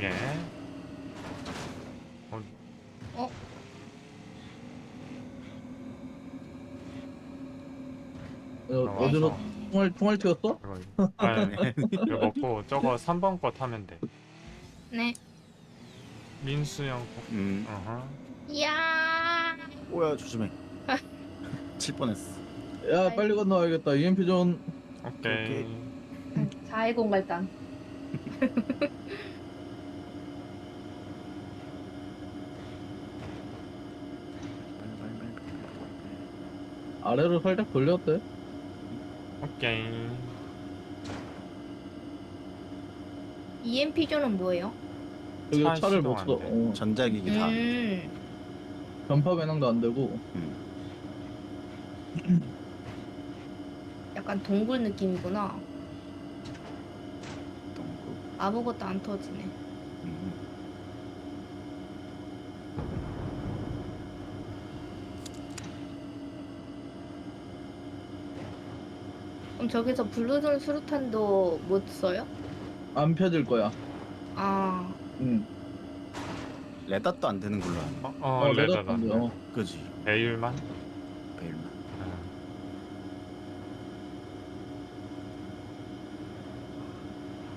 예. 어, 어? 어, 나와서 어디로 총알 총알 튀었어? 이거 이거. 아니 이거 먹고 저거 3번 거 타면 돼. 네. 민수 형. 거. 음. 어허. 이야. 오야 조심해. 칠 뻔했어. 야 빨리 건너와야겠다. EMP 존. 오케이. 자해 공갈단. 빨리 빨리 빨리. 아래로 살짝 돌렸대. 오케이. EMP 존은 뭐예요? 여기 차 차를 못 시동 써. 안. 어, 전자기기 다. 음. 전파 배낭도 안 되고. 약간 동굴 느낌이구나. 동구. 아무것도 안 터지네. 음. 그럼 저기서 블루존 수류탄도 못 써요? 안 펴질 거야. 아. 응. 레닷도 안 되는 걸로 하네. 어, 어, 레더다. 안 돼. 어. 그지. 배율만. 베일만.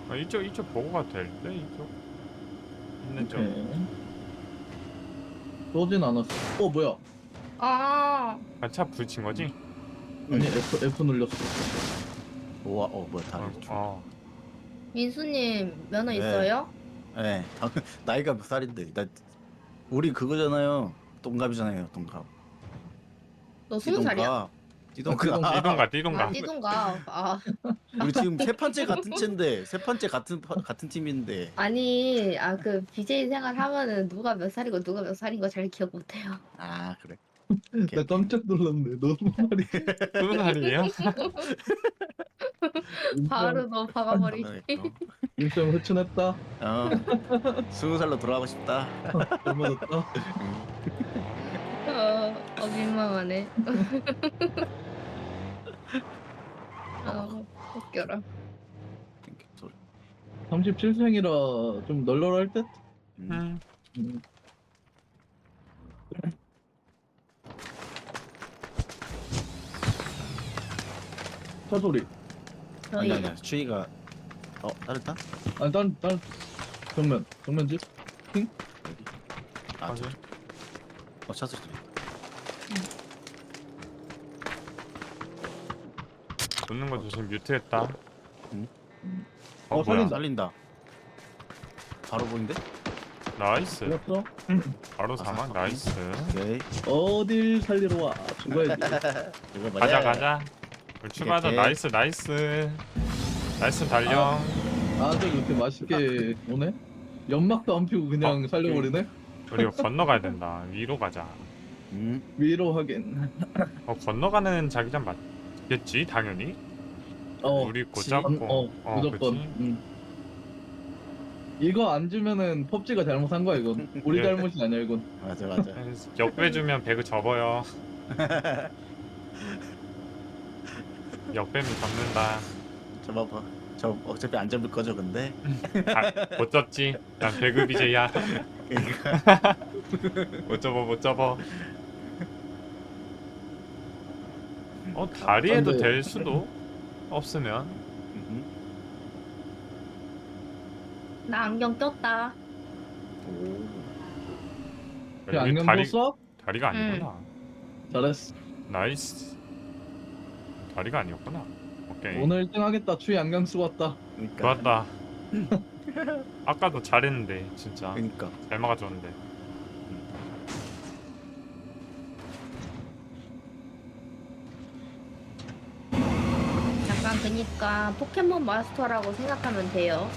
어, 이쪽 이쪽 보고 가도 될때 이쪽. 있는 쪽. 오케이. 쏘진 않았어. 어 뭐야? 아. 아, 차 부딪힌 거지? 아니 F F 눌렸어. 오와 어 뭐야 다. 어, 어. 민수님 면허 네. 있어요? 네. 나이가 몇 살인데? 나 우리 그거잖아요. 동갑이잖아요. 동갑. 너 스무 살이야? 띠동갑. 띠동가 띠동가. 아, 띠동가. 아. 우리 지금 세 번째 같은 채인데 세 번째 같은 파- 같은 팀인데. 아니, 아 그 BJ 생활 하면은 누가 몇 살이고 누가 몇 살인 거 잘 기억 못 해요. 아 그래. 나 깜짝 놀랐네. 너 말이. 스무 살이에요? 바로 너 박아버리. 일정 흐춘했다. 어. 스무 살로 돌아가고 싶다. 잘못했다. 어, 어 민망하네. 어, 웃겨라. 소리. 37생이라 좀 널널할 듯? 음. 음. 음. 차 소리. 아니 아니야. 추위가 어 따뜻한? 아니 딴, 딴 정면. 정면 집? 여기. 아 맞아. 저. 어 차소 들린다. 웃는 거 조심 뮤트했다. 음. 어, 어, 뭐야? 살린다. 살린다. 바로 보인데? 나이스. 죽었어? 바로 아, 사망. 사망. 나이스. 오케이. 어딜 살리러 와. 죽어야지. 이거? 가자 가자. 출발하자. 나이스 나이스. 나이스 달려. 아, 저 이렇게 맛있게 오네? 연막도 안 피고 그냥 어, 살려버리네? 우리 이거 건너가야 된다. 위로 가자. 음. 위로 하긴. 어 건너가는 자기장 맞겠지 당연히. 어, 우리 곧 그치. 잡고. 어, 무조건. 그치? 음. 이거 안 주면은 펍지가 잘못한 거야, 이건. 우리 예. 잘못이 아니야, 이건. 맞아 맞아. 역배 주면 배그 접어요. 접는다. 저 봐봐. 저 어차피 안 잡을 거죠 근데. 아, 못 접지. 난 배그 BJ야. 그러니까. 못 접어 못 접어. 어 다리에도 안 돼. 될 수도 없으면 음. 나 안경 꼈다. 오. 그 안경 다리 꼈어? 다리가 아니구나. 잘했어. 나이스. 다리가 아니었구나. 오케이. 오늘 1등 하겠다. 추위 안경 쓰고 왔다. 그러니까. 좋았다. 아까도 잘했는데 진짜 그러니까. 잘 막아줬는데. 약간 그니까 포켓몬 마스터라고 생각하면 돼요.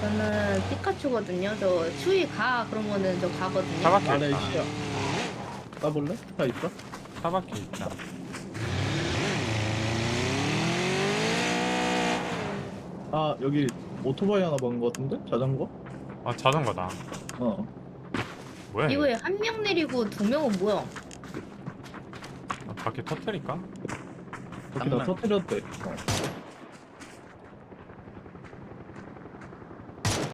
저는 피카츄거든요. 저 추위 가 그러면은 저 가거든요. 타박혀 아래 있다. 시야. 까볼래? 차 있어? 타박혀 있다. 아, 여기 오토바이 하나 박은 거 같은데? 자전거? 아 자전거다. 어. 뭐야? 이거? 이거에 한명 내리고 두 명은 뭐야? 아, 바퀴 터트릴까? 저기 나. 터뜨렸대. 어.